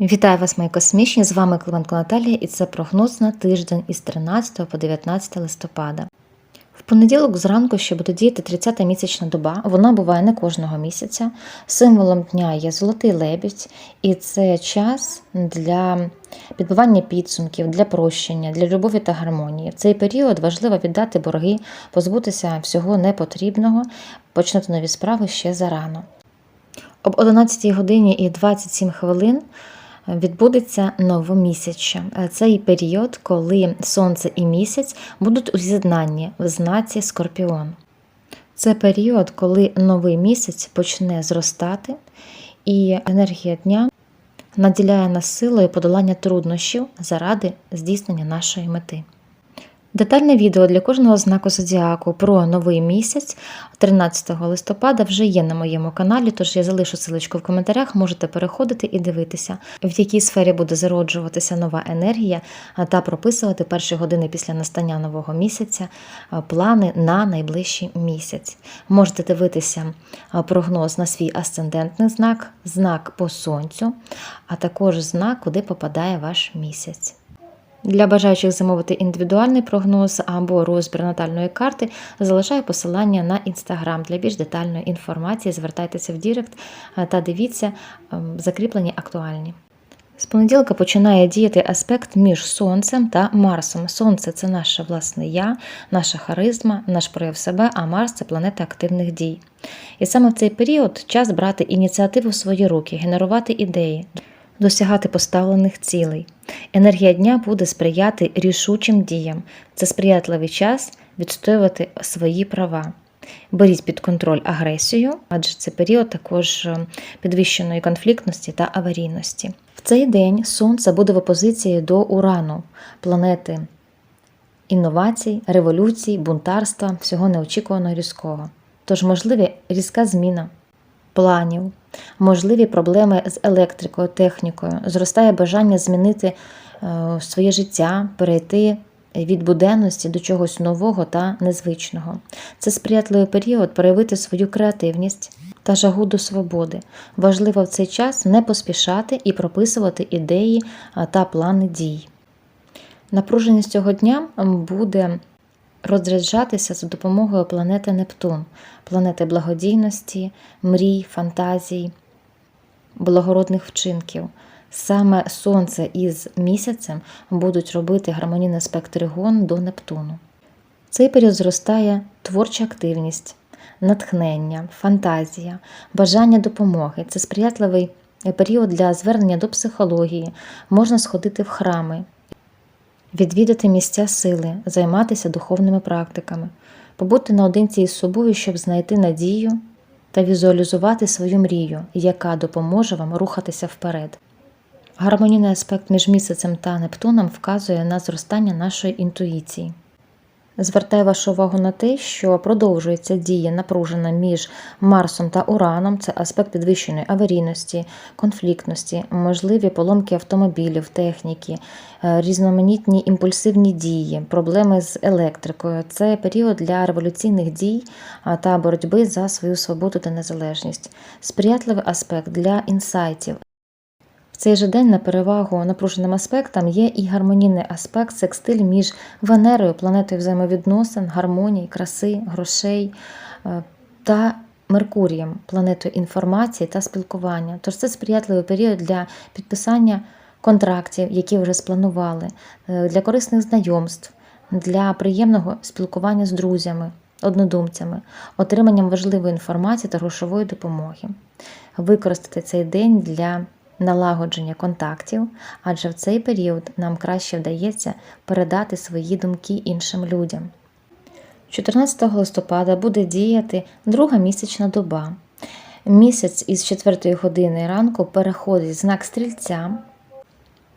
Вітаю вас, мої космічні! З вами Клименко Наталія, і це прогноз на тиждень із 13 по 19 листопада. В понеділок зранку ще буде діяти 30-та місячна доба. Вона буває не кожного місяця. Символом дня є золотий лебідь, і це час для підбивання підсумків, для прощення, для любові та гармонії. В цей період важливо віддати борги, позбутися всього непотрібного, почнути нові справи ще зарано. Об 11 годині і 27 хвилин відбудеться новомісяча. Цей період, коли сонце і місяць будуть у з'єднанні в знаці Скорпіон. Це період, коли новий місяць почне зростати, і енергія дня наділяє нас силою подолання труднощів заради здійснення нашої мети. Детальне відео для кожного знаку зодіаку про новий місяць 13 листопада вже є на моєму каналі, тож я залишу силочку в коментарях, можете переходити і дивитися, в якій сфері буде зароджуватися нова енергія та прописувати перші години після настання нового місяця плани на найближчий місяць. Можете дивитися прогноз на свій асцендентний знак, знак по сонцю, а також знак, куди попадає ваш місяць. Для бажаючих замовити індивідуальний прогноз або розбір натальної карти, залишаю посилання на інстаграм для більш детальної інформації. Звертайтеся в Дірект та дивіться закріплені актуальні. З понеділка починає діяти аспект між Сонцем та Марсом. Сонце це наше власне я, наша харизма, наш прояв себе, а Марс це планета активних дій. І саме в цей період час брати ініціативу в свої руки, генерувати ідеї досягати поставлених цілей. Енергія дня буде сприяти рішучим діям. Це сприятливий час відстоювати свої права. Беріть під контроль агресію, адже це період також е, підвищеної конфліктності та аварійності. В цей день Сонце буде в опозиції до Урану, планети інновацій, революцій, бунтарства, всього неочікуваного різкого. Тож можливі різка зміна планів, можливі проблеми з електрикою, технікою, зростає бажання змінити е, своє життя, перейти від буденності до чогось нового та незвичного. Це сприятливий період проявити свою креативність та жагу до свободи. Важливо в цей час не поспішати і прописувати ідеї та плани дій. Напруженість цього дня буде розряджатися за допомогою планети Нептун, планети благодійності, мрій, фантазій, благородних вчинків. Саме Сонце із місяцем будуть робити гармонійний спектригон до Нептуну. Цей період зростає творча активність, натхнення, фантазія, бажання допомоги. Це сприятливий період для звернення до психології, можна сходити в храми, відвідати місця сили, займатися духовними практиками, побути наодинці із собою, щоб знайти надію та візуалізувати свою мрію, яка допоможе вам рухатися вперед. Гармонійний аспект між місяцем та Нептуном вказує на зростання нашої інтуїції. Звертаю вашу увагу на те, що продовжується дія напружена між Марсом та Ураном, це аспект підвищеної аварійності, конфліктності, можливі поломки автомобілів, техніки, е, різноманітні імпульсивні дії, проблеми з електрикою. Це період для революційних дій та боротьби за свою свободу та незалежність, сприятливий аспект для інсайтів. В цей же день на перевагу напруженим аспектам є і гармонійний аспект, секстиль між Венерою, планетою взаємовідносин, гармонії, краси, грошей е, та Меркурієм, планетою інформації та спілкування. Тож це сприятливий період для підписання контрактів, які вже спланували, е, для корисних знайомств, для приємного спілкування з друзями, однодумцями, отриманням важливої інформації та грошової допомоги. Використати цей день для налагодження контактів, адже в цей період нам краще вдається передати свої думки іншим людям. 14 листопада буде діяти друга місячна доба. Місяць із 4 години ранку переходить знак стрільця.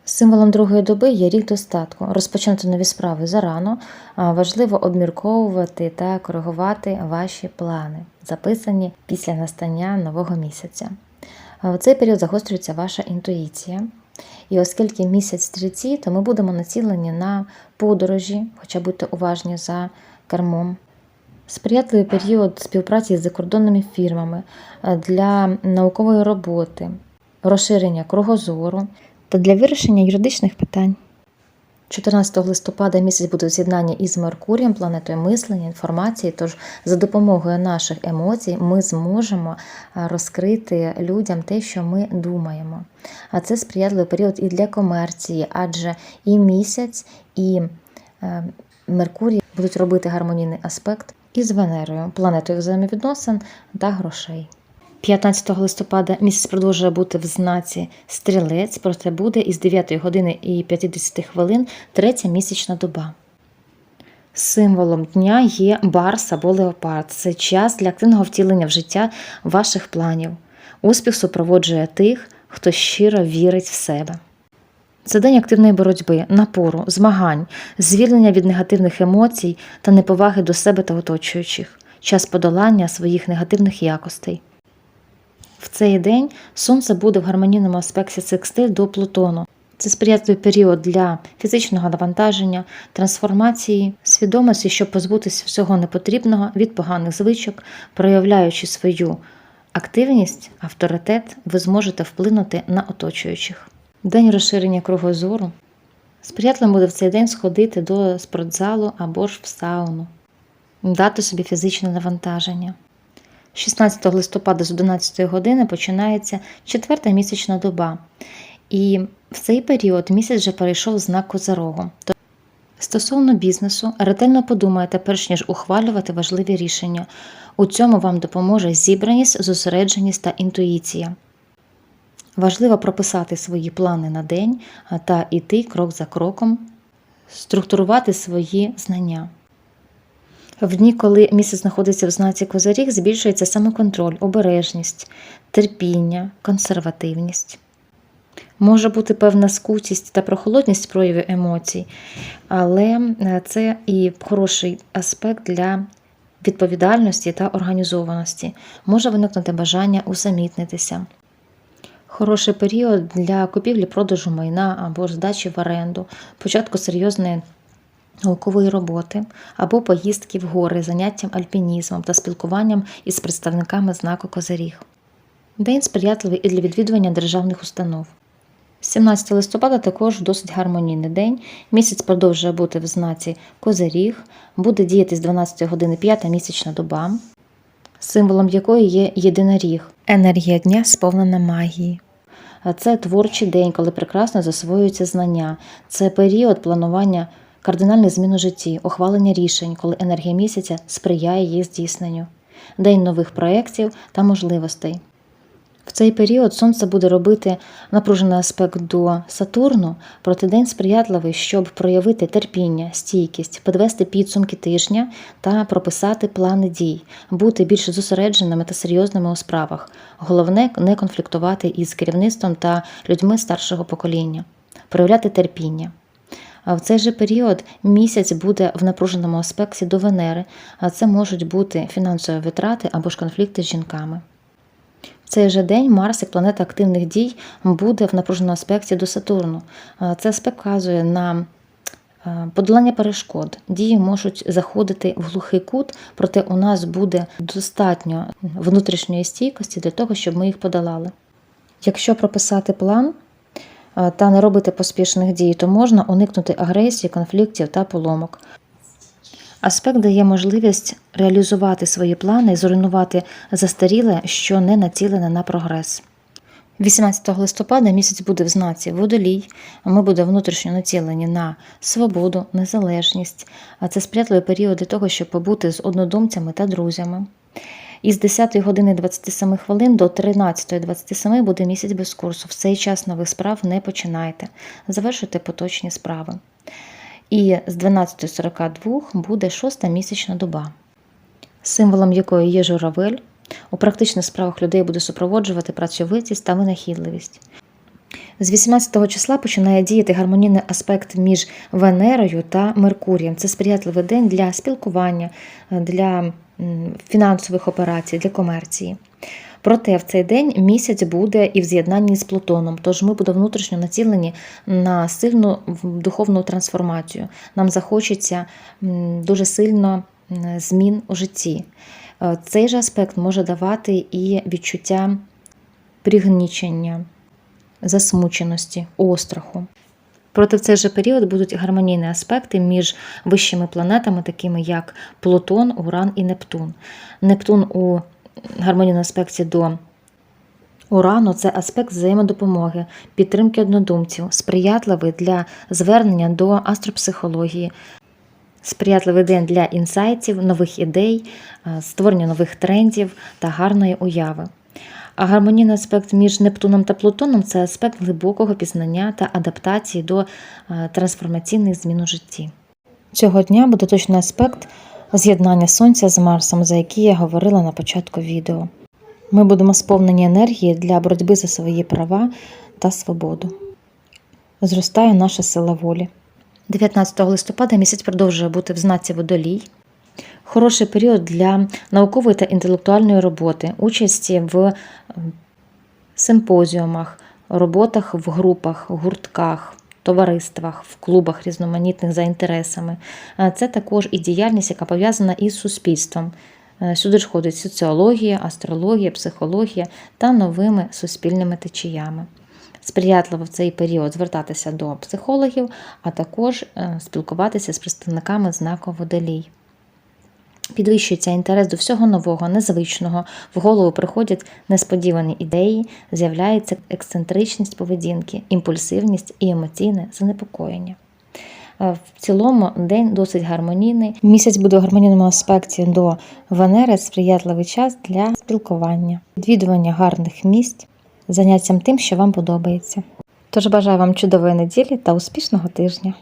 Символом другої доби є рік достатку. Розпочинати нові справи зарано. Важливо обмірковувати та коригувати ваші плани, записані після настання нового місяця. В цей період загострюється ваша інтуїція. І оскільки місяць стрільці, то ми будемо націлені на подорожі, хоча будьте уважні за кермом. Сприятливий період співпраці з закордонними фірмами для наукової роботи, розширення кругозору та для вирішення юридичних питань. 14 листопада місяць буде в з'єднанні із Меркурієм, планетою мислення, інформації. Тож за допомогою наших емоцій ми зможемо розкрити людям те, що ми думаємо. А це сприятливий період і для комерції, адже і місяць, і е, Меркурій будуть робити гармонійний аспект із Венерою, планетою взаємовідносин та грошей. 15 листопада місяць продовжує бути в знаці стрілець, проте буде із 9 години і 50 хвилин третя місячна доба. Символом дня є барс або леопард. Це час для активного втілення в життя ваших планів. Успіх супроводжує тих, хто щиро вірить в себе. Це день активної боротьби, напору, змагань, звільнення від негативних емоцій та неповаги до себе та оточуючих, час подолання своїх негативних якостей. В цей день сонце буде в гармонійному аспекті секстиль до Плутону. Це сприятливий період для фізичного навантаження, трансформації, свідомості, щоб позбутися всього непотрібного від поганих звичок, проявляючи свою активність, авторитет, ви зможете вплинути на оточуючих. День розширення кругозору. Сприятливим буде в цей день сходити до спортзалу або ж в сауну, дати собі фізичне навантаження. 16 листопада з 11 години починається четверта місячна доба. І в цей період місяць вже перейшов знак Козарогу. Стосовно бізнесу, ретельно подумайте, перш ніж ухвалювати важливі рішення. У цьому вам допоможе зібраність, зосередженість та інтуїція. Важливо прописати свої плани на день та йти крок за кроком, структурувати свої знання. В дні, коли місяць знаходиться в знаці Козиріг, збільшується самоконтроль, обережність, терпіння, консервативність. Може бути певна скутість та прохолодність проявів емоцій, але е, це і хороший аспект для відповідальності та організованості. Може виникнути бажання усамітнитися. Хороший період для купівлі-продажу майна або здачі в оренду, початку серйозної наукової роботи або поїздки в гори, заняттям альпінізмом та спілкуванням із представниками знаку Козиріг. День сприятливий і для відвідування державних установ. 17 листопада також досить гармонійний день. Місяць продовжує бути в знаці Козиріг, буде діяти з 12 години 5 місячна доба, символом якої є єдиноріг. Енергія дня сповнена магії. Це творчий день, коли прекрасно засвоюються знання. Це період планування кардинальних змін у житті, ухвалення рішень, коли енергія місяця сприяє їх здійсненню, день нових проєктів та можливостей. В цей період Сонце буде робити напружений аспект до Сатурну, проте день сприятливий, щоб проявити терпіння, стійкість, підвести підсумки тижня та прописати плани дій, бути більш зосередженими та серйозними у справах. Головне не конфліктувати із керівництвом та людьми старшого покоління, проявляти терпіння. В цей же період місяць буде в напруженому аспекті до Венери, а це можуть бути фінансові витрати або ж конфлікти з жінками. В цей же день Марс, як планета активних дій, буде в напруженому аспекті до Сатурну. Це вказує на е, подолання перешкод. Дії можуть заходити в глухий кут, проте у нас буде достатньо внутрішньої стійкості для того, щоб ми їх подолали. Якщо прописати план та не робити поспішних дій, то можна уникнути агресії, конфліктів та поломок. Аспект дає можливість реалізувати свої плани і зруйнувати застаріле, що не націлене на прогрес. 18 листопада місяць буде в знаці водолій. Ми будемо внутрішньо націлені на свободу, незалежність. А це сприятливий період для того, щоб побути з однодумцями та друзями. Із 10 години 27 хвилин до 13.27 буде місяць без курсу. В цей час нових справ не починайте. Завершуйте поточні справи. І з 12.42 буде шоста місячна доба, символом якої є журавель. У практичних справах людей буде супроводжувати працьовитість та винахідливість. З 18 числа починає діяти гармонійний аспект між Венерою та Меркурієм. Це сприятливий день для спілкування, для фінансових операцій, для комерції. Проте в цей день місяць буде і в з'єднанні з Плутоном, тож ми будемо внутрішньо націлені на сильну духовну трансформацію. Нам захочеться дуже сильно змін у житті. Е, Цей же аспект може давати і відчуття пригнічення, засмученості, остраху. Проте в цей же період будуть гармонійні аспекти між вищими планетами, такими як Плутон, Уран і Нептун. Нептун у гармонійному аспекті до Урану це аспект взаємодопомоги, підтримки однодумців, сприятливий для звернення до астропсихології, сприятливий день для інсайтів, нових ідей, е, створення нових трендів та гарної уяви. А гармонійний аспект між Нептуном та Плутоном це аспект глибокого пізнання та адаптації до е, трансформаційних змін у житті. Цього дня буде точний аспект з'єднання Сонця з Марсом, за який я говорила на початку відео. Ми будемо сповнені енергії для боротьби за свої права та свободу. Зростає наша сила волі. 19 листопада місяць продовжує бути в знаці водолій. Хороший період для наукової та інтелектуальної роботи, участі в е, симпозіумах, роботах в групах, гуртках, товариствах, в клубах різноманітних за інтересами. Е, Це також і діяльність, яка пов'язана із суспільством. Е, Сюди ж входить соціологія, астрологія, психологія та новими суспільними течіями. Сприятливо в цей період звертатися до психологів, а також е, спілкуватися з представниками знаку водолій. Підвищується інтерес до всього нового, незвичного, в голову приходять несподівані ідеї, з'являється ексцентричність поведінки, імпульсивність і емоційне занепокоєння. Е, В цілому день досить гармонійний. Місяць буде в гармонійному аспекті до Венери, сприятливий час для спілкування, відвідування гарних місць, заняттям тим, що вам подобається. Тож бажаю вам чудової неділі та успішного тижня!